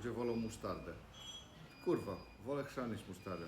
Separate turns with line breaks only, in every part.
Ludzie wolą musztardę. Kurwa, wolę chrzan niż musztardę.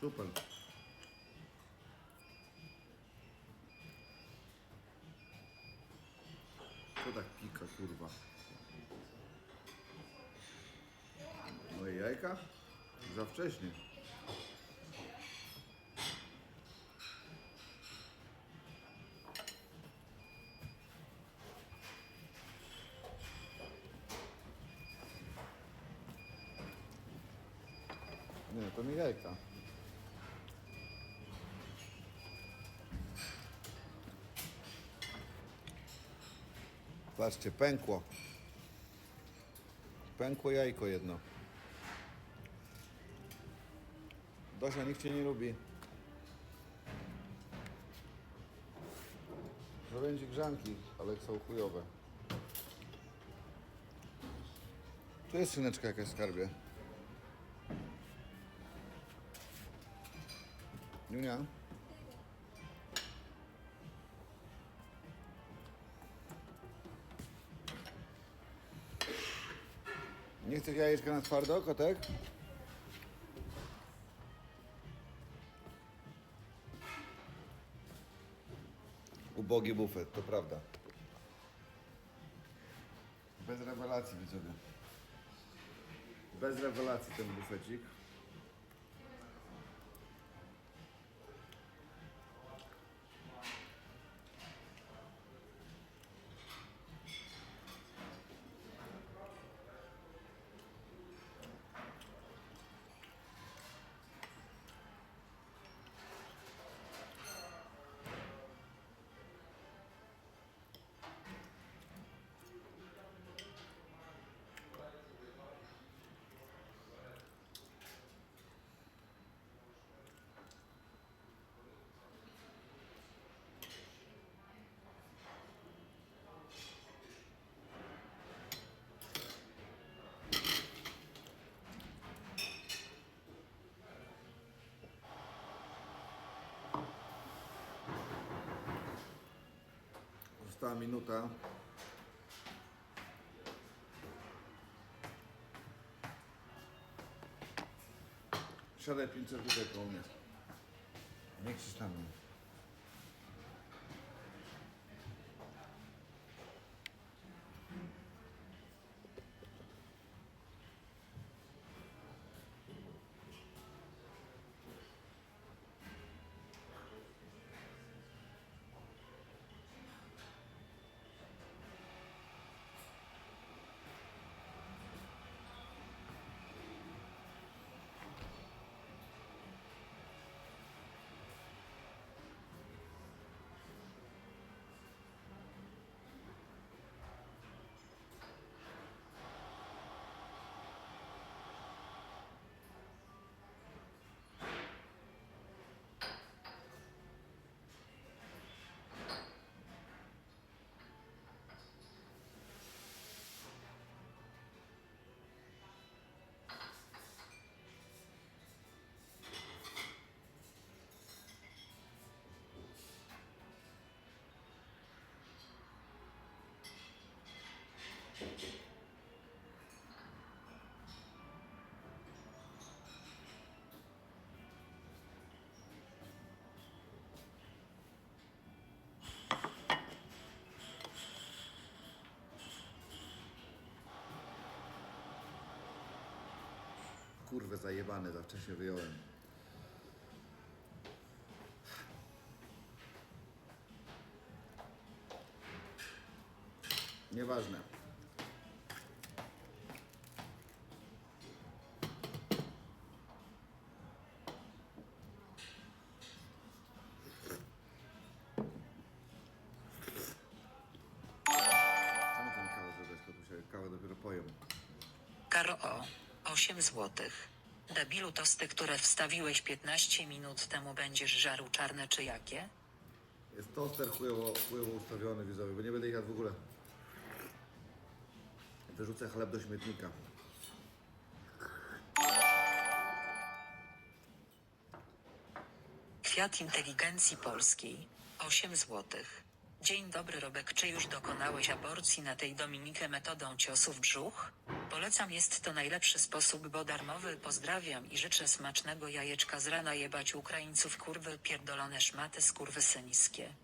Super. Co tak pika, kurwa? Moje jajka? Za wcześnie. To nie jajka. Patrzcie, pękło. Pękło jajko jedno. Dosia, nikt cię nie lubi. Ci grzanki, ale są chujowe. Tu jest skrzyneczka jakaś skarbie. Junia? Nie chcesz jajeczka na twardo, kotek? Ubogi bufet, to prawda. Bez rewelacji, widzowie. Bez rewelacji ten bufecik. Minuta. Siadaj 500 tutaj koło mnie. Nie krzycz. Kurwę zajebane, za wcześnie wyjąłem. Nieważne.
Karo O. 8 złotych. Debilu tosty, które wstawiłeś 15 minut temu będziesz żarł czarne czy jakie?
Jest toster chujowo, chujowo ustawiony widzowie, bo nie będę ich jadł w ogóle. Wyrzucę chleb do śmietnika.
Kwiat inteligencji polskiej. 8 złotych. Dzień dobry Robek, czy już dokonałeś aborcji na tej Dominikę metodą ciosu w brzuch? Polecam, jest to najlepszy sposób, bo darmowy. Pozdrawiam i życzę smacznego jajeczka z rana jebać Ukraińców kurwy pierdolone szmaty skurwy syniskie.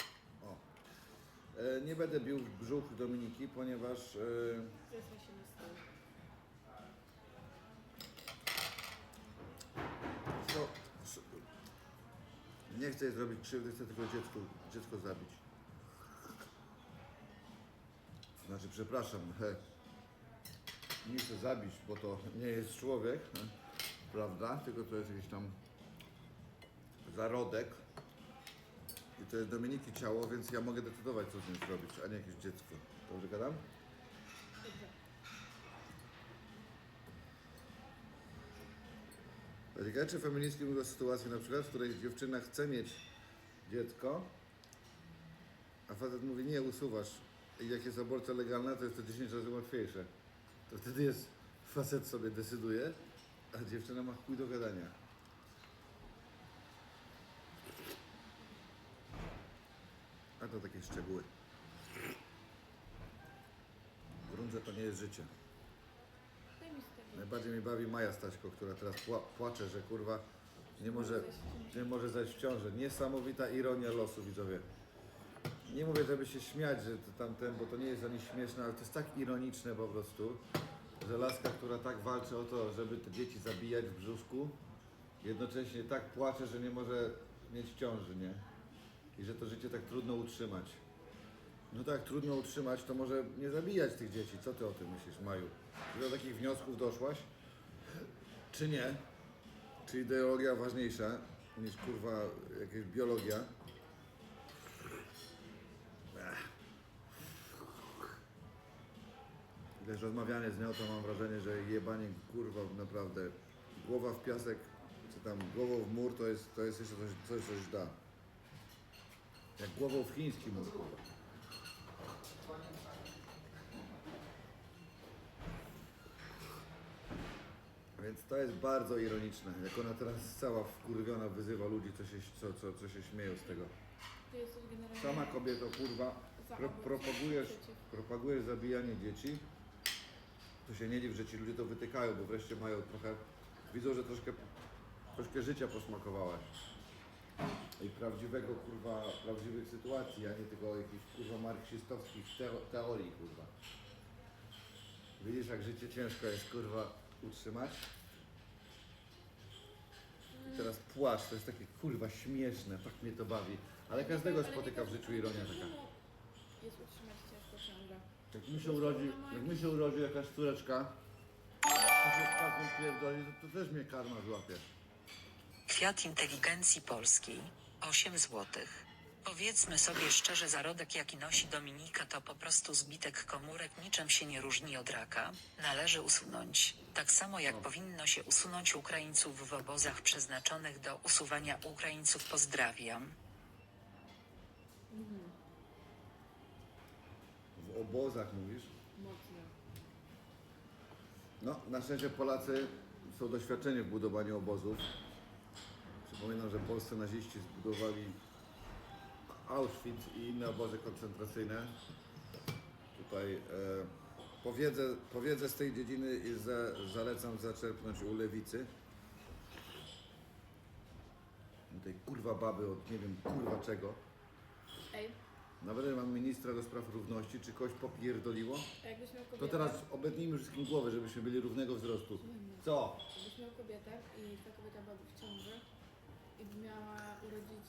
O. E, nie będę bił w brzuch Dominiki, ponieważ e,
Zesra się nie
chcę zrobić krzywdy, chcę tylko dziecko, dziecko zabić. Znaczy, przepraszam, he, nie chcę zabić, bo to nie jest człowiek, prawda? Tylko to jest jakiś tam zarodek. I to jest Dominiki ciało, więc ja mogę decydować, co z nim zrobić, a nie jakieś dziecko. Dobrze gadam?
Dobrze.
Czy feministki mówią o sytuacji na przykład, w której dziewczyna chce mieć dziecko, a facet mówi nie, usuwasz. I jak jest aborcja legalna, to jest to 10 razy łatwiejsze. To wtedy jest, facet sobie decyduje, a dziewczyna ma chuj do gadania. A to takie szczegóły. W gruncie to nie jest życie.
Mi
Najbardziej mnie bawi Maja Staśko, która teraz pła płacze, że kurwa nie może, nie może zajść w. Niesamowita ironia losu, widzowie. Nie mówię, żeby się śmiać, że to tamten, bo to nie jest ani śmieszne, ale to jest tak ironiczne po prostu, że laska, która tak walczy o to, żeby te dzieci zabijać w brzuszku, jednocześnie tak płacze, że nie może mieć ciąży, nie? I że to życie tak trudno utrzymać. No tak, trudno utrzymać, to może nie zabijać tych dzieci. Co ty o tym myślisz, Maju? Czy do takich wniosków doszłaś? Czy nie? Czy ideologia ważniejsza niż kurwa jakaś biologia? Wiesz, rozmawianie z nią, to mam wrażenie, że jebanie kurwa naprawdę głowa w piasek, czy tam głową w mur, to jest, to jest jeszcze coś, coś, coś da. Jak głową w chiński mur. Więc to jest bardzo ironiczne, jak ona teraz cała wkurwiona wyzywa ludzi, co się, co, co, co się śmieją z tego.
Ty jesteś generalnie...
Sama kobieto, kurwa,
Za
pro, propagujesz,
przeciw.
propagujesz zabijanie dzieci, to się nie dziw, że ci ludzie to wytykają, bo wreszcie mają trochę, widzą, że troszkę, troszkę życia posmakowałaś. I prawdziwego, kurwa, prawdziwych sytuacji, a nie tylko jakichś, kurwa, marksistowskich teo, teorii, kurwa. Widzisz, jak życie ciężko jest, kurwa, utrzymać? I teraz płacz, to jest takie, kurwa, śmieszne, tak mnie to bawi. Ale każdego spotyka w życiu ironia taka.
Jest utrzymać ciężko ciągle.
Jak mi się urodzi, jak mi się urodzi jakaś córeczka, to się z tatą pierdoli, to, to też mnie karma złapie.
Kwiat inteligencji polskiej 8 złotych. Powiedzmy sobie szczerze, zarodek jaki nosi Dominika to po prostu zbitek komórek, niczym się nie różni od raka. Należy usunąć. Tak samo jak powinno się usunąć Ukraińców w obozach przeznaczonych do usuwania Ukraińców. Pozdrawiam.
W obozach mówisz?
Mocno.
No, na szczęście Polacy są doświadczeni w budowaniu obozów. Przypominam, że polscy naziści zbudowali Auschwitz i inne obozy koncentracyjne. Tutaj e, powiedzę, powiedzę z tej dziedziny i za, zalecam zaczerpnąć u lewicy. Tej kurwa baby od nie wiem kurwa czego.
Ej,
Nawet mam ministra do spraw równości, czy kogoś popierdoliło?
a jakbyś miał kobietę...
To teraz obetnijmy wszystkim głowę, żebyśmy byli równego wzrostu. Co?
Jakbyś miał kobietę i ta kobieta byłaby w ciąży i by miała urodzić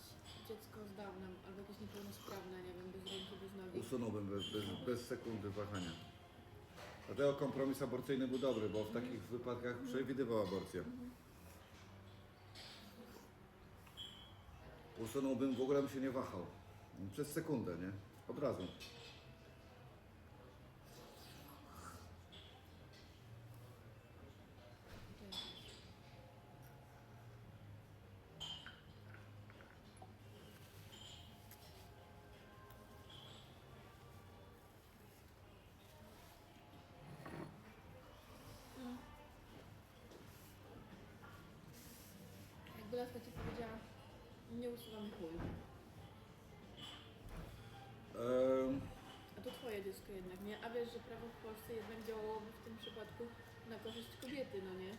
dziecko z Downem albo jakieś niepełnosprawne, nie wiem, bez ręki, bez nogi.
Usunąłbym bez, bez, bez sekundy wahania. Dlatego kompromis aborcyjny był dobry, bo w takich wypadkach przewidywał aborcję. Usunąłbym, w ogóle bym się nie wahał. Przez sekundę, nie? Od razu.
Jakby laska ci powiedziała, nie usuwamy chuj.
Eee,
jednak, nie? A wiesz, że prawo w Polsce jednak działałoby w tym przypadku na korzyść kobiety, no nie?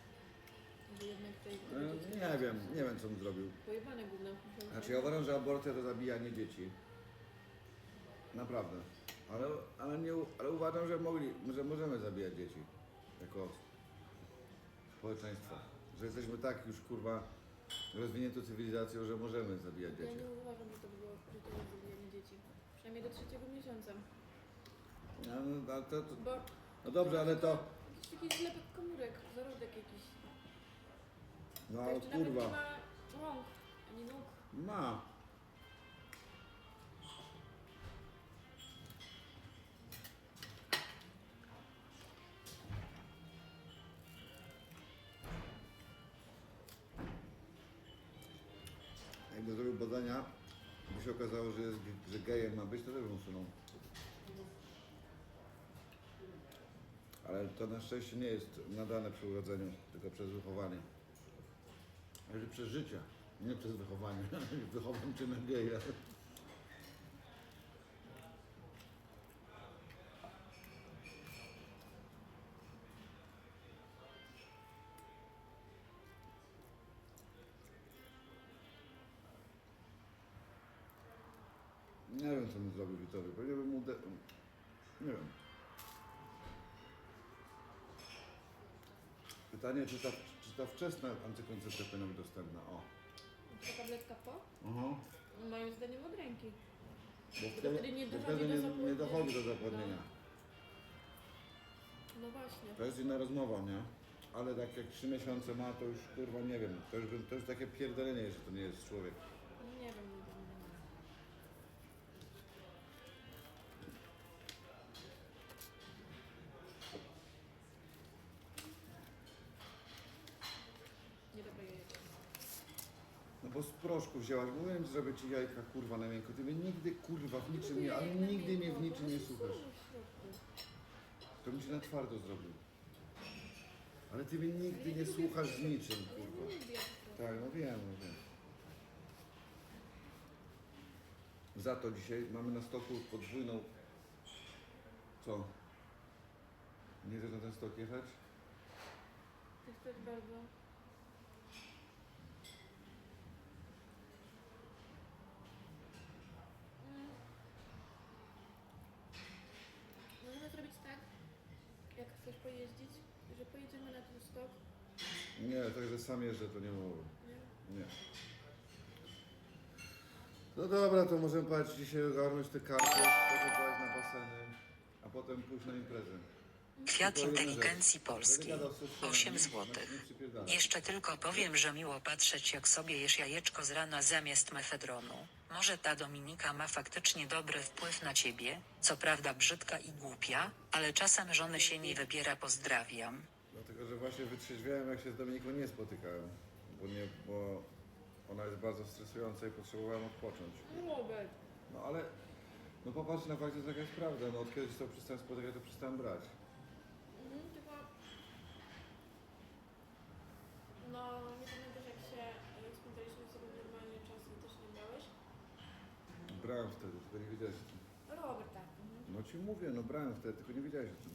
Że jednak tej...
E, Nie wiem, nie wiem co on zrobił.
Pojebane gówno.
Znaczy ja uważam, że aborcja to zabijanie dzieci. Naprawdę. Ale, ale, nie, u- ale uważam, że, mogli, że możemy zabijać dzieci. Jako społeczeństwo. Że jesteśmy tak już kurwa rozwiniętą cywilizacją, że możemy zabijać
Ja
dzieci.
nie uważam, że to było, że to jest zabijanie dzieci. Przynajmniej do trzeciego miesiąca.
No, no, ale to, to,
Bo
no dobrze, ale to.
jakiś taki zlepek komórek, zarodek jakiś.
No
To jeszcze nawet nie
kurwa.
ma rąk, ani nóg.
Ma. Jakby zrobił badania, by się okazało, że, jest, że gejem ma być, to też bym usunął. Ale to na szczęście nie jest nadane przy urodzeniu, tylko przez wychowanie. Znaczy przez życie, nie przez wychowanie. Wychowam cię na geja. Nie wiem, co bym zrobił Witowi. Pewnie bym mu... De... Nie wiem. Pytanie, czy ta, czy ta wczesna antykoncepcja powinna być dostępna? O.
Ta tabletka po?
Aha.
Moim zdaniem od ręki.
Bo wtedy,
wtedy nie
bo
dochodzi
wtedy
do
nie, nie
zapłodnienia.
dochodzi do zapłodnienia.
No właśnie.
To jest inna rozmowa, nie? Ale tak jak 3 miesiące ma, to już kurwa nie wiem. To już, bym- to już takie pierdolenie, że to nie jest człowiek. Bo z proszku wzięłaś, mówiłem, zrobię ci jajka kurwa na miękko. Ty mnie nigdy kurwa w niczym nie, ale nigdy mnie w niczym nie
się
słuchasz. To bym ci na twardo zrobił. Ale ty mnie nigdy nie słuchasz z niczym, kurwa. Tak, no wiem, no wiem. Za to dzisiaj mamy na stoku podwójną... Co? Nie chcesz na ten stok jechać?
Tak bardzo. Mm. Możemy zrobić tak, jak chcesz pojeździć, że
Nie, także sam jeżdżę, to nie mogę.
Nie?
No dobra, to możemy pojechać dzisiaj ogarnąć te karty, potem pojechać na baseny, a potem pójść na imprezę.
Kwiat inteligencji polskiej.
Będę gadał z siostrą,
8
nie-
złotych.
nie przypierdalaj.
Jeszcze tylko powiem, że miło patrzeć jak sobie jesz jajeczko z rana zamiast mefedronu. Może ta Dominika ma faktycznie dobry wpływ na ciebie, co prawda brzydka i głupia, ale czasem żony się nie wybiera pozdrawiam.
Dlatego, że właśnie wytrzeźwiałem, jak się z Dominiką nie spotykałem, bo, nie, bo ona jest bardzo stresująca i potrzebowałem odpocząć.
Robert.
No ale, no popatrz na fakt, że taka jest prawda, no od kiedyś to przestałem spotykać, to przestałem brać.
Mhm, tylko... No, nie pamiętasz jak się jak spędzaliśmy sobie normalnie czas i też nie brałeś?
Brałem wtedy, tylko nie wiedziałeś o tym.
Robert, tak. Mhm.
No ci mówię, no brałem wtedy, tylko nie wiedziałeś o tym.